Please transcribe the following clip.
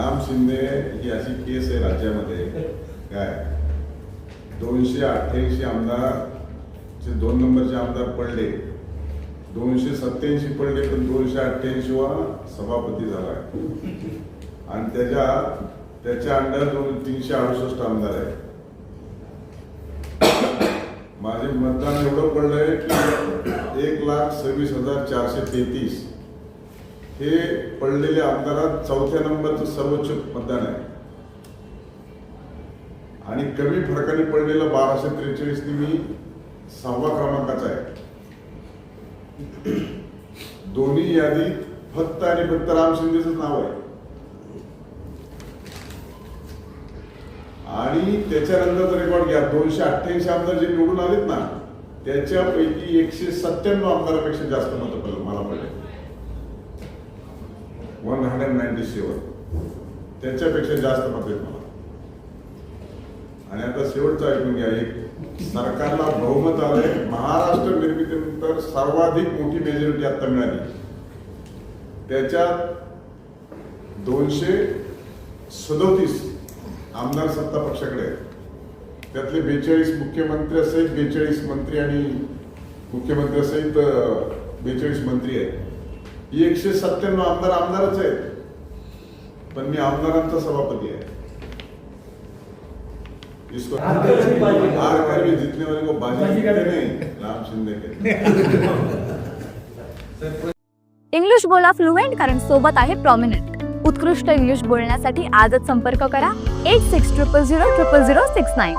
राम शिंदे ही अशी केस आहे राज्यामध्ये. काय? दोनशे अठ्ठ्याऐंशी आमदार चे दोन नंबरचे आमदार पडले. दोनशे सत्त्याऐंशी पडले पण दोनशे अठ्ठ्याऐंशी वा सभापती झाला. आणि त्याच्या त्याच्या अंडर दोन तीनशे अडुसष्ट आमदार आहे माझे मतदान एवढं पडलंय की एक लाख सव्वीस हजार चारशे तेहतीस. हे पडलेल्या आमदारात चौथ्या नंबरचं सर्वोच्च मतदान आहे. आणि कमी फरकाने पडलेलं बाराशे त्रेचाळीस मी सहावा क्रमांकाचा आहे. दोन्ही यादीत फक्त आणि फक्त राम शिंदेच नाव आहे. आणि त्याच्यानंतरचा रेकॉर्ड घ्या दोनशे अठ्ठ्याऐंशी आमदार जे निवडून आलेत ना त्याच्यापैकी एकशे सत्त्याण्णव आमदारापेक्षा जास्त मतं मला पडले. वन हंड्रेड नाईन्टी सेवन त्याच्यापेक्षा जास्त मत आहेत मला. आणि आता शेवटचं ऐकून घ्या एक सरकारला बहुमत आले महाराष्ट्र निर्मितीनंतर सर्वाधिक मोठी मेजॉरिटी आता मिळाली. त्याच्यात दोनशे सदोतीस आमदार सत्ता पक्षाकडे आहेत. त्यातले बेचाळीस मुख्यमंत्री मुख्यमंत्र्यासहित बेचाळीस मंत्री आणि मुख्यमंत्र्यासहित बेचाळीस मंत्री आहेत. एकशे सत्त्याण्णव आमदार आमदारच आहेत. पण मी आमदारांचा सभापती आहे. इसको हार कर भी जीतने वाले को बाजी कहते नहीं राम शिंदे कहते इंग्लिश बोला फ्लुएंट कारण सोबत आहे प्रॉमिनंट उत्कृष्ट इंग्लिश बोलण्यासाठी आजच संपर्क करा. Eight six triple zero triple zero six nine